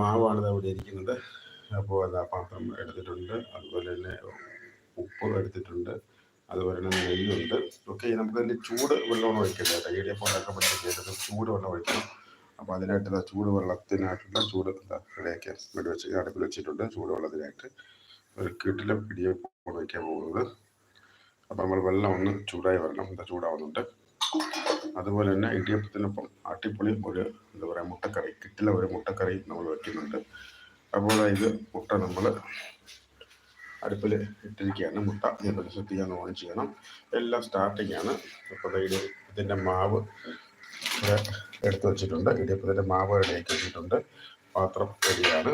മാവാണ് അവിടെ ഇരിക്കുന്നത്. അപ്പോൾ അതാ പാത്രം എടുത്തിട്ടുണ്ട്. അതുപോലെ തന്നെ ഉപ്പ് എടുത്തിട്ടുണ്ട്. അതുപോലെ തന്നെ നെയ്യുണ്ട്. ഓക്കെ നമുക്ക് അതിന്റെ ചൂട് വെള്ളമാണ് ഒഴിക്കേണ്ടത് കേട്ടോ. ഇടിയപ്പം ഉണ്ടാക്കപ്പെടുന്ന ചെയ്തത് ചൂട് വെള്ളം ഒഴിക്കണം. അപ്പോൾ അതിനായിട്ട് ചൂട് വെള്ളത്തിനായിട്ടുള്ള ചൂട് ഇടയ്ക്ക് വീട് വെച്ച് അടുപ്പിൽ വെച്ചിട്ടുണ്ട്. ചൂട് വെള്ളത്തിനായിട്ട് ഒരു കിട്ടിലും ഇടിയപ്പം വയ്ക്കാൻ പോകുന്നത്. അപ്പോൾ നമ്മൾ വെള്ളം ഒന്ന് ചൂടായി വരണം. എന്താ ചൂടാവുന്നുണ്ട്. അതുപോലെ തന്നെ ഇടിയപ്പത്തിനൊപ്പം അട്ടിപ്പൊളി ഒരു എന്താ പറയുക മുട്ടക്കറി കിട്ടില്ല ഒരു മുട്ടക്കറി നമ്മൾ വയ്ക്കുന്നുണ്ട് അപ്പോൾ ഇത് മുട്ട നമ്മൾ അടുപ്പിൽ ഇട്ടിരിക്കുകയാണ്. മുട്ട ഇതേപോലെ ശ്രദ്ധിക്കാൻ ഓൺ ചെയ്യണം. എല്ലാം സ്റ്റാർട്ടിംഗ് ആണ്. അപ്പോൾ ഇത് ഇതിന്റെ മാവ് എടുത്തു വച്ചിട്ടുണ്ട്. ഇടിയപ്പത്തിന്റെ മാവ് റെഡിയാക്കി വെച്ചിട്ടുണ്ട്. പാത്രം റെഡിയാണ്.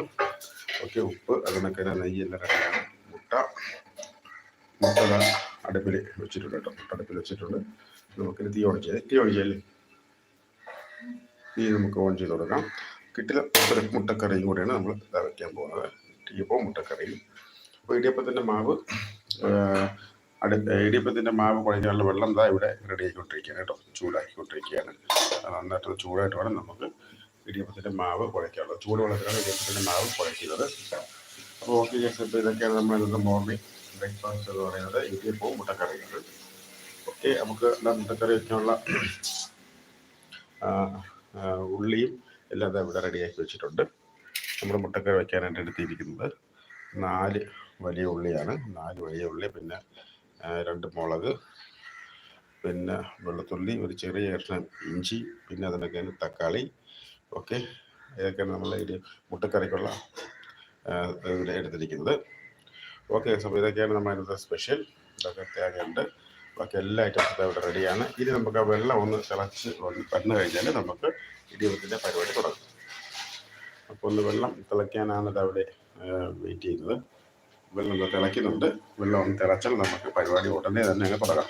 ഓക്കെ ഉപ്പ് അതിനൊക്കെ നെയ്യ് എല്ലാം റെഡിയാണ്. മുട്ട മുട്ട അടുപ്പിൽ വെച്ചിട്ടുണ്ട് കേട്ടോ. മുട്ട അടുപ്പിൽ വെച്ചിട്ടുണ്ട്. നമുക്കിത് തീ ഓൺ ചെയ്യാം. തീ ഓൺ ചെയ്യല്ലേ? തീ നമുക്ക് ഓൺ ചെയ്ത് കൊടുക്കാം. കിട്ടില്ല ഒരു മുട്ടക്കറിയും കൂടെയാണ് നമ്മൾ വയ്ക്കാൻ പോകുന്നത്. ഇടിയപ്പവും മുട്ടക്കറിയും അപ്പോൾ ഇടിയപ്പത്തിന്റെ മാവ് അടു ഇടിയപ്പത്തിന്റെ മാവ് കുഴഞ്ഞുള്ള വെള്ളം ഇതാ ഇവിടെ റെഡി ആക്കിക്കൊണ്ടിരിക്കുകയാണ് കേട്ടോ. ചൂടാക്കിക്കൊണ്ടിരിക്കുകയാണ് നന്നായിട്ട് ചൂടായിട്ട് വേണം നമുക്ക് ഇടിയപ്പത്തിന്റെ മാവ് കുഴയ്ക്കാനുള്ളത് ചൂട് വെള്ളത്തിലാണ് ഇടിയപ്പത്തിന്റെ മാവ് കുഴക്കുന്നത്. അപ്പോൾ ഓക്കെ ഇതൊക്കെയാണ് നമ്മൾ ഇന്നത്തെ മോർണിംഗ് ബ്രേക്ക്ഫാസ്റ്റ് എന്ന് പറയുന്നത് ഇടിയപ്പവും മുട്ടക്കറിയാണ് ഓക്കെ നമുക്ക് മുട്ടക്കറി ആ, ഉള്ളിയും എല്ലാം ഇവിടെ റെഡിയാക്കി വെച്ചിട്ടുണ്ട്. നമ്മൾ മുട്ടക്കറി വെക്കാനായിട്ട് എടുത്തിരിക്കുന്നത് നാല് വലിയ ഉള്ളിയാണ്. നാല് വലിയ ഉള്ളി പിന്നെ രണ്ട് മുളക് പിന്നെ വെളുത്തുള്ളി ഒരു ചെറിയ കഷ്ണം ഇഞ്ചി പിന്നെ അതിനൊക്കെ തക്കാളി. ഓക്കെ. ഇതൊക്കെയാണ് നമ്മൾ ഇത് മുട്ടക്കറിക്കുള്ള എടുത്തിരിക്കുന്നത്. ഓക്കെ. അപ്പോൾ ഇതൊക്കെയാണ് ഇന്നത്തെ സ്പെഷ്യൽ ഇതൊക്കെ തേങ്ങയുണ്ട്. ബാക്കി എല്ലാ ഐറ്റംസും ഇവിടെ റെഡിയാണ് ഇനി നമുക്ക് ആ വെള്ളം ഒന്ന് തിളച്ച് വന്ന് കഴിഞ്ഞാൽ നമുക്ക് ഇടിയപ്പത്തിന്റെ പരിപാടി തുടങ്ങും. അപ്പോൾ ഒന്ന് വെള്ളം തിളയ്ക്കാനാണ് അവിടെ വെയിറ്റ് ചെയ്യുന്നത്. വെള്ളം തിളയ്ക്കുന്നുണ്ട്. വെള്ളം ഒന്ന് തിളച്ചാൽ നമുക്ക് പരിപാടി ഉടനെ തന്നെ അങ്ങ് തുടങ്ങാം.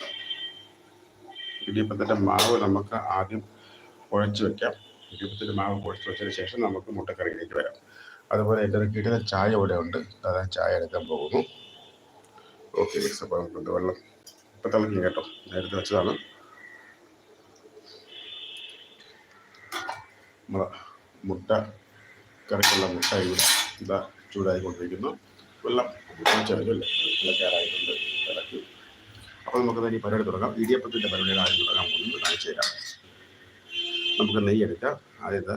ഇടിയപ്പത്തിന്റെ മാവ് നമുക്ക് ആദ്യം കുഴച്ച് വെക്കാം. ഇടിയപ്പത്തിന്റെ മാവ് കുഴച്ച് വെച്ചതിന് ശേഷം നമുക്ക് മുട്ടക്കറിയിലേക്ക് വരാം. അതുപോലെ എന്റെ കിട്ടുന്ന ചായ ഇവിടെ ഉണ്ട്. അതാ ചായ എടുക്കാൻ പോകുന്നു. ഓക്കെ അപ്പോൾ നമുക്ക് വെള്ളം. ഇപ്പം കേട്ടോ. നേരത്തെ വെച്ചതാണ്. നമ്മളെ മുട്ട കറിക്കുള്ള മുട്ട ഇവിടെ ഇതാ ചൂടായിക്കൊണ്ടിരിക്കുന്നു. വെള്ളം ചെറുതല്ലേ തിളക്കാറായിട്ടുണ്ട് ഇളക്കി. അപ്പോൾ നമുക്ക് ഇനി പരിപാടി തുടങ്ങാം. ഇടിയപ്പത്തിന്റെ പരിപാടി ആദ്യം തുടങ്ങാൻ പോകുന്നത് കാണിച്ചു തരാം. നമുക്ക് നെയ്യ് എടുക്കാം. ആദ്യത്തെ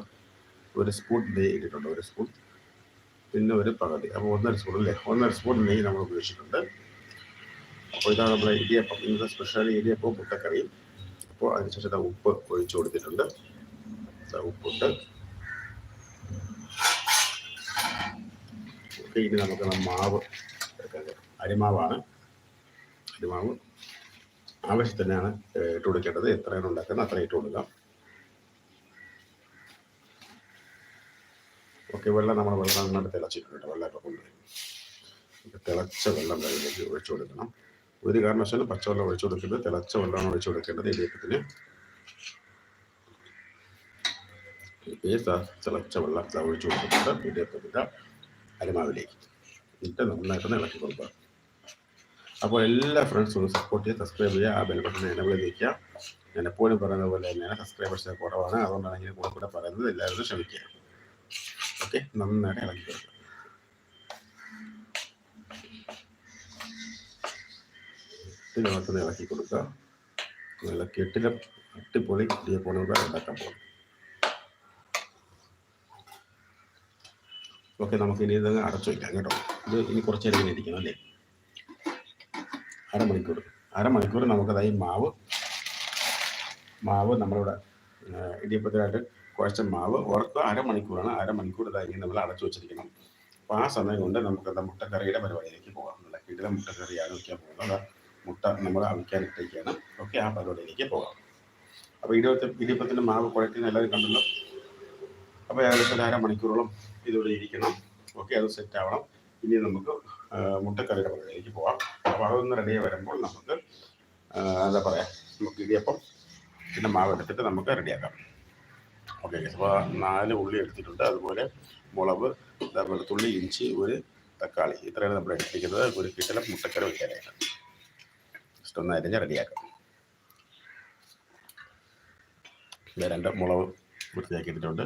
ഒരു സ്പൂൺ നെയ്യ് ഇട്ടിട്ടുണ്ട്. ഒരു സ്പൂൺ. പിന്നെ ഒരു പകുതി. അപ്പോൾ ഒന്നര സ്പൂൺ അല്ലേ ഒന്നര സ്പൂൺ നെയ്യ് നമ്മൾ ഉപയോഗിച്ചിട്ടുണ്ട്. അപ്പോൾ ഇതാണ് നമ്മുടെ ഇടിയപ്പം ഇന്നത്തെ സ്പെഷ്യൽ ഇടിയപ്പവും മുട്ടക്കറിയും അപ്പോൾ അതിനുശേഷം ഉപ്പ് ഒഴിച്ചു കൊടുത്തിട്ടുണ്ട്. ഉപ്പുണ്ട്. ഇനി നമുക്ക് മാവ് അരിമാവാണ്. അരിമാവ് ആവശ്യത്തിനാണ് ഇട്ട് കൊടുക്കേണ്ടത്. എത്രയാണ് ഉണ്ടാക്കുന്നത് അത്ര ഇട്ട് കൊടുക്കാം. ഓക്കെ വെള്ളം നമ്മൾ വെള്ളം നന്നായിട്ട് തിളച്ചിട്ടുണ്ട് വെള്ളമൊക്കെ കൊണ്ടുവരും. അപ്പോൾ തിളച്ച വെള്ളം അതിലേക്ക് ഒഴിച്ചു കൊടുക്കണം. ഒരു കാരണവശാലും പച്ചവെള്ളം ഒഴിച്ചു കൊടുക്കരുത് തിളച്ച വെള്ളമാണ് ഒഴിച്ചു കൊടുക്കേണ്ടത് ഇടിയപ്പത്തിന് തിളച്ച വെള്ളം ഒഴിച്ചു കൊടുക്കുന്നത് ഇടിയപ്പത്തിന്റെ അരിമാവിലേക്ക്. എന്നിട്ട് നന്നായിട്ടൊന്ന് ഇളക്കി കൊടുക്കുക. അപ്പോൾ എല്ലാ ഫ്രണ്ട്സും സപ്പോർട്ട് ചെയ്യുക സബ്സ്ക്രൈബ് ചെയ്യുക ആ ബെൽ ബട്ടൺ എനബിൾ വയ്ക്കുക ഞാൻ എപ്പോഴും പറയുന്ന പോലെ തന്നെയാണ് സബ്സ്ക്രൈബേഴ്സ് കുറവാണ്. അതുകൊണ്ടാണ് ഇങ്ങനെ കൂടെ കൂടെ പറയുന്നത്. എല്ലാവരും ശ്രമിക്കുക ഓക്കെ നന്നായിട്ട് ഇളക്കി കൊടുക്കുക. ഇതിനകത്ത് ഇളക്കി കൊടുക്കുക കെട്ടിലെ അട്ടിപ്പൊളി ഇടിയപ്പം കൂടെ ഉണ്ടാക്കാൻ പോകും. ഓക്കെ നമുക്ക് ഇനി ഇത് അടച്ചു വയ്ക്കാം കേട്ടോ. ഇത് ഇനി കുറച്ച് നേരം ഇരിക്കണം അല്ലേ? അരമണിക്കൂർ. അരമണിക്കൂർ നമുക്കതായി മാവ് മാവ് നമ്മളിവിടെ ഇടിയപ്പത്തിനായിട്ട് കുഴച്ച മാവ് ഓർക്കുക അരമണിക്കൂറാണ്. അരമണിക്കൂർ ഇതായി നമ്മൾ അടച്ചു വെച്ചിരിക്കണം. അപ്പോൾ ആ സമയം കൊണ്ട് നമുക്ക് മുട്ടക്കറിയുടെ പരിപാടിയിലേക്ക് പോകാം. നല്ല കിടില മുട്ടക്കറിയാണ് വയ്ക്കാൻ പോകുന്നത്. അതാ മുട്ട നമ്മൾ അവിക്കാൻ ഇട്ടേക്കാണ്. ഓക്കെ ആ പരിപാടിയിലേക്ക് പോകാം. അപ്പോൾ ഇരുപത്തി ഇടിയപ്പത്തിന്റെ മാവ് കുഴക്കുന്ന എല്ലാവരും കണ്ടല്ലോ. അപ്പോൾ ഏകദേശം അര മണിക്കൂറോളം ഇതിവിടെ ഇരിക്കണം. ഓക്കെ അത് സെറ്റ് ആവണം. ഇനി നമുക്ക് മുട്ടക്കറിയുടെ പരിപാടിയിലേക്ക് പോകാം. അപ്പോൾ അതൊന്ന് റെഡി വരുമ്പോൾ നമുക്ക് എന്താ പറയുക നമുക്ക് ഇടിയപ്പം പിന്നെ മാവ് എടുത്തിട്ട് നമുക്ക് റെഡിയാക്കാം ഓക്കെ അപ്പോൾ നാല് ഉള്ളി എടുത്തിട്ടുണ്ട്. അതുപോലെ മുളക് വെളുത്തുള്ളി ഇഞ്ചി ഒരു തക്കാളി. ഇത്രയാണ് നമ്മൾ എടുത്തിരിക്കുന്നത്. ഒരു കിട്ടല മുട്ടക്കറി വയ്ക്കാനായിട്ട്. ജസ്റ്റ് ഒന്ന് അരിഞ്ഞ് റെഡിയാക്കാം രണ്ട് മുളക് വൃത്തിയാക്കി ഇട്ടിട്ടുണ്ട്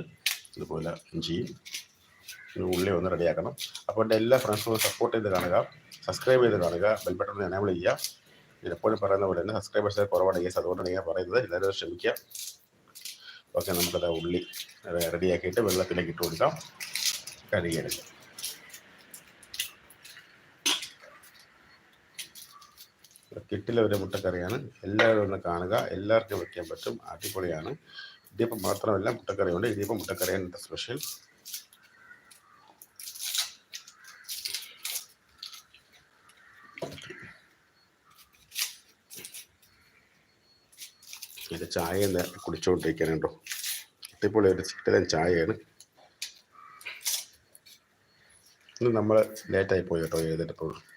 അതുപോലെ ഇഞ്ചിയും ഉള്ളി ഒന്ന് റെഡിയാക്കണം. അപ്പോൾ എന്റെ എല്ലാ ഫ്രണ്ട്സും സപ്പോർട്ട് ചെയ്ത് കാണുക സബ്സ്ക്രൈബ് ചെയ്ത് കാണുക ബെൽ ബട്ടൺ ഒന്ന് എനേബിൾ ചെയ്യുക. ഞാൻ എപ്പോഴും പറയുന്ന പോലെ തന്നെ സബ്സ്ക്രൈബേഴ്സ് കുറവാണ് കേസ് അതുകൊണ്ടാണ് ഞാൻ പറയുന്നത് എല്ലാവരും ക്ഷമിക്കുക. ഓക്കെ നമുക്കത് ഉള്ളി റെഡിയാക്കിയിട്ട് വെള്ളത്തിലേക്ക് ഇട്ട് കൊടുക്കാം. കഴുകിയെടുക്കാം. കിട്ടിലെ ഒരു മുട്ടക്കറിയാണ്. എല്ലാവരും ഒന്ന് കാണുക. എല്ലാവർക്കും വയ്ക്കാൻ പറ്റും. അടിപൊളിയാണ്. ഇടിയപ്പം മാത്രമല്ല മുട്ടക്കറിയുണ്ട്. ഇടിയപ്പം മുട്ടക്കറിയാണ് എന്റെ സ്പെഷ്യൽ എന്റെ ചായ കുടിച്ചുകൊണ്ടിരിക്കാനുണ്ടോ അടിപൊളി ഒരു ചിക്കൻ ചായയാണ്. ഇന്ന് നമ്മൾ ലേറ്റായി പോയി കേട്ടോ എഴുതിട്ടപ്പോൾ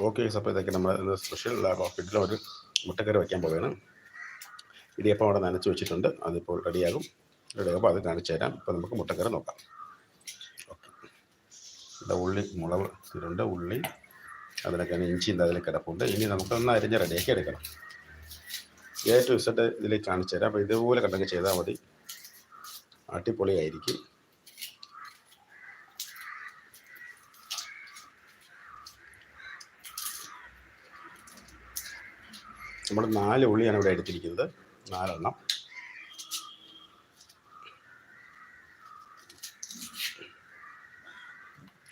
ഓക്കെ അപ്പോൾ ഇതൊക്കെ നമ്മൾ സ്പെഷ്യൽ ഹോസ്പിറ്റലിൽ ഒരു മുട്ടക്കറി വയ്ക്കാൻ പോവുകയാണ്. ഇടിയപ്പം അവിടെ നനച്ച് വെച്ചിട്ടുണ്ട്. അതിപ്പോൾ റെഡിയാകും. റെഡിയാകുമ്പോൾ അത് കാണിച്ചു തരാം. ഇപ്പോൾ നമുക്ക് മുട്ടക്കറി നോക്കാം. ഓക്കെ. ഇവിടെ ഉള്ളി മുളക് ഇതുണ്ട് ഉള്ളി അതിലൊക്കെ ഇഞ്ചി ഉണ്ട് അതിൽ കിടപ്പുണ്ട്. ഇനി നമുക്കൊന്ന് അരിഞ്ഞ് റെഡിയാക്കി എടുക്കണം. ടു ഇസഡ് ഇതിൽ കാണിച്ചു തരാം. അപ്പോൾ ഇതുപോലെ കണ്ടൊക്കെ ചെയ്താൽ മതി. അടിപൊളിയായിരിക്കും. നമ്മൾ നാല് ഉള്ളിയാണ് ഇവിടെ എടുത്തിരിക്കുന്നത്. നാലെണ്ണം.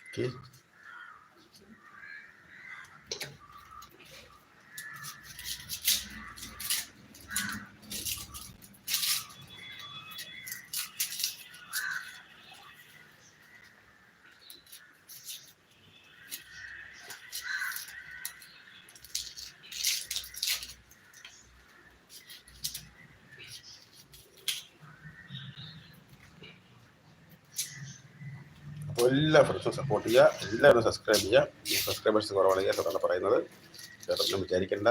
ഓക്കെ അപ്പോൾ എല്ലാ ഫ്രണ്ട്സും സപ്പോർട്ട് ചെയ്യുക. എല്ലാവരും സബ്സ്ക്രൈബ് ചെയ്യുക. ഈ സബ്സ്ക്രൈബേഴ്സ് കുറവാണെങ്കിൽ അതാണ് പറയുന്നത്. ചേട്ടനും വിചാരിക്കേണ്ട.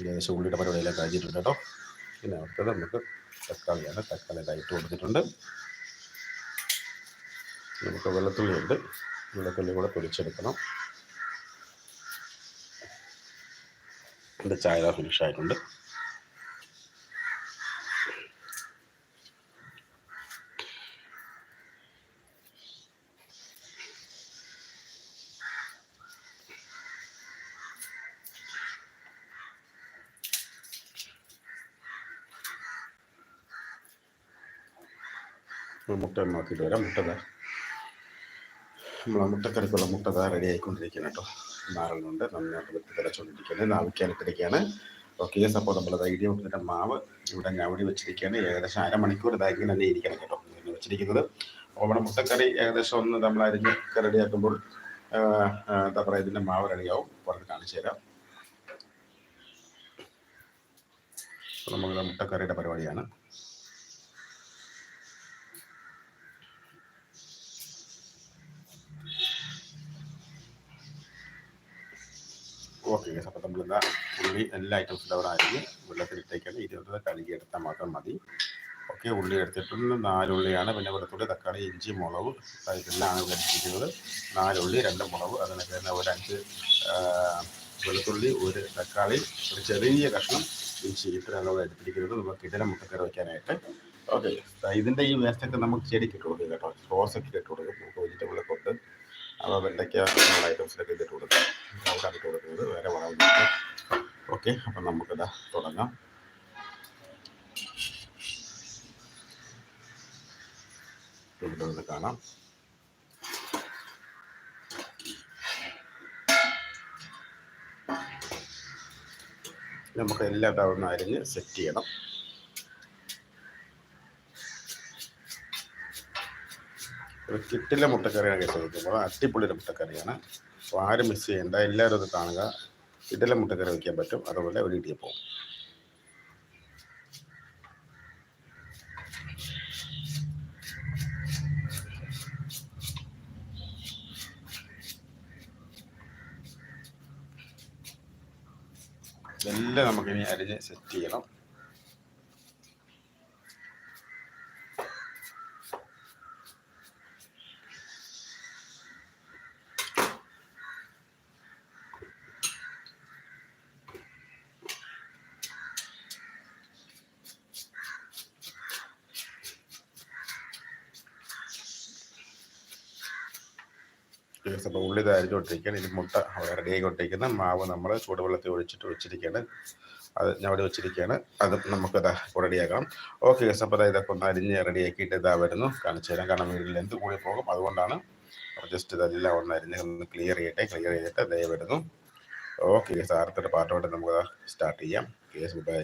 ഏകദേശം ഉള്ളിയുടെ പരിപാടിയെല്ലാം കഴിഞ്ഞിട്ടുണ്ട് കേട്ടോ. പിന്നെ അടുത്തത് നമുക്ക് തക്കാളിയാണ്. തക്കാളി ഇട്ട് കൊടുത്തിട്ടുണ്ട്. നമുക്ക് വെള്ളത്തുള്ളി ഉണ്ട് വെള്ളത്തുള്ളി കൂടെ പൊടിച്ചെടുക്കണം എന്റെ ചായ ഫിനിഷ് ആയിട്ടുണ്ട്. മുട്ട നോക്കിയിട്ട് വരാം. മുട്ട നമ്മളെ മുട്ടക്കറിക്കുള്ള മുട്ട താ റെഡി ആയിക്കൊണ്ടിരിക്കുന്നു കേട്ടോ. നാരങ്ങുണ്ട് നന്നായിട്ട് വെട്ടി തിളച്ചുകൊണ്ടിരിക്കുകയാണ് നാവിക്കാനിട്ടിരിക്കുകയാണ് ഓക്കെ അപ്പോൾ നമ്മൾ ഇടി മുട്ടിന്റെ മാവ് ഇവിടെ ഞവടി വെച്ചിരിക്കുകയാണ്. ഏകദേശം അരമണിക്കൂർ ഇതായി ഇങ്ങനെ തന്നെ ഇരിക്കണം കേട്ടോ. വെച്ചിരിക്കുന്നത്. അപ്പോൾ നമ്മുടെ മുട്ടക്കറി ഏകദേശം ഒന്ന് നമ്മൾ അരിഞ്ഞ് റെഡിയാക്കുമ്പോൾ എന്താ പറയുക ഇതിന്റെ മാവ് റെഡിയാവും പുറത്ത് കാണിച്ചു തരാം. നമുക്ക് മുട്ടക്കറിയുടെ പരിപാടിയാണ്. ഓക്കെ ഗൈസ് അപ്പോൾ എന്താ ഉള്ളി എല്ലാ ഐറ്റംസിന്റെ അവിടെ അരിഞ്ഞ് വെള്ളത്തിലിട്ടേക്കാണ് ഇരുപത് കഴുകി എടുത്താൽ മാത്രം മതി. ഓക്കെ ഉള്ളി എടുത്തിട്ടുണ്ട്. നാലുള്ളിയാണ്. പിന്നെ വെളുത്തുള്ളി തക്കാളി ഇഞ്ചി മുളക്. ഇതെല്ലാം ഇവിടെ നാലുള്ളി രണ്ട് മുളക്. അതിനൊക്കെ തന്നെ ഒരു അഞ്ച് വെളുത്തുള്ളി ഒരു തക്കാളി ഒരു ചെറിയ കഷ്ണം ഇഞ്ചി. ഇത്രയാണ് ഇവിടെ എടുത്തിരിക്കുന്നത്. നമുക്ക് ഇതിനെ മുട്ടക്കറി വയ്ക്കാനായിട്ട്. ഓക്കെ ഇതിന്റെ ഈ വേസ്റ്റൊക്കെ നമുക്ക് ചെടിക്ക് ഇട്ട് കൊടുക്കും കേട്ടോ. റോസൊക്കെ ഇട്ട് കൊടുക്കും. നമുക്ക് വെജിറ്റബിളൊക്കെ അപ്പോൾ വെണ്ടയ്ക്ക അങ്ങനെയുള്ള ഐറ്റംസിലൊക്കെ ഇതിട്ട് കൊടുക്കാം അവിടെ ഇട്ട് കൊടുക്കുന്നത് വേറെ വളമില്ല ഓക്കെ അപ്പം നമുക്കിതാ തുടങ്ങാം. ഇവിടെ കാണാം. നമുക്ക് എല്ലാം നിന്ന് അരിഞ്ഞ് സെറ്റ് ചെയ്യണം. ഒരു കിട്ടിലെ മുട്ടക്കറിയാണ് കേട്ടോ അടിപൊളിയുടെ മുട്ടക്കറിയാണ്. അപ്പോൾ ആരും മിസ് ചെയ്യേണ്ട. എല്ലാവരും അത് കാണുക. കിട്ടിലെ മുട്ടക്കറി വയ്ക്കാൻ പറ്റും. അതുപോലെ ഒരു ഇടിയപ്പവും എല്ലാം നമുക്കിനി അരിഞ്ഞ് സെറ്റ് ചെയ്യണം. യെസ് അപ്പോൾ ഉള്ളി ഇത് അരിഞ്ഞുകൊണ്ടിരിക്കുകയാണ് ഇനി മുട്ട അവിടെ റെഡി മാവ് നമ്മൾ ചൂടുവെള്ളത്തിൽ ഒഴിച്ചിട്ട് വെച്ചിരിക്കുകയാണ് അത് ഞാൻ അവിടെ വെച്ചിരിക്കുകയാണ്. അത് നമുക്ക് ഇതാ റെഡിയാക്കണം ഓക്കെ ഗസ് അപ്പോൾ ഇതൊക്കെ ഒന്ന് അരിഞ്ഞ് റെഡിയാക്കിയിട്ട് ഇതാ വരുന്നു. കാണിച്ചു തരാം. കാരണം വീട്ടിൽ എന്ത് കൂടി പോകും. അതുകൊണ്ടാണ് ജസ്റ്റ് ഇതെല്ലാം ഒന്ന് അരിഞ്ഞ് ഒന്ന് ക്ലിയർ ചെയ്യട്ടെ. ക്ലിയർ ചെയ്തിട്ട് ദയ വരുന്നു. ഓക്കെ ഗസ് അടുത്തൊരു പാർട്ടോട്ട് നമുക്ക് സ്റ്റാർട്ട് ചെയ്യാം. Guess by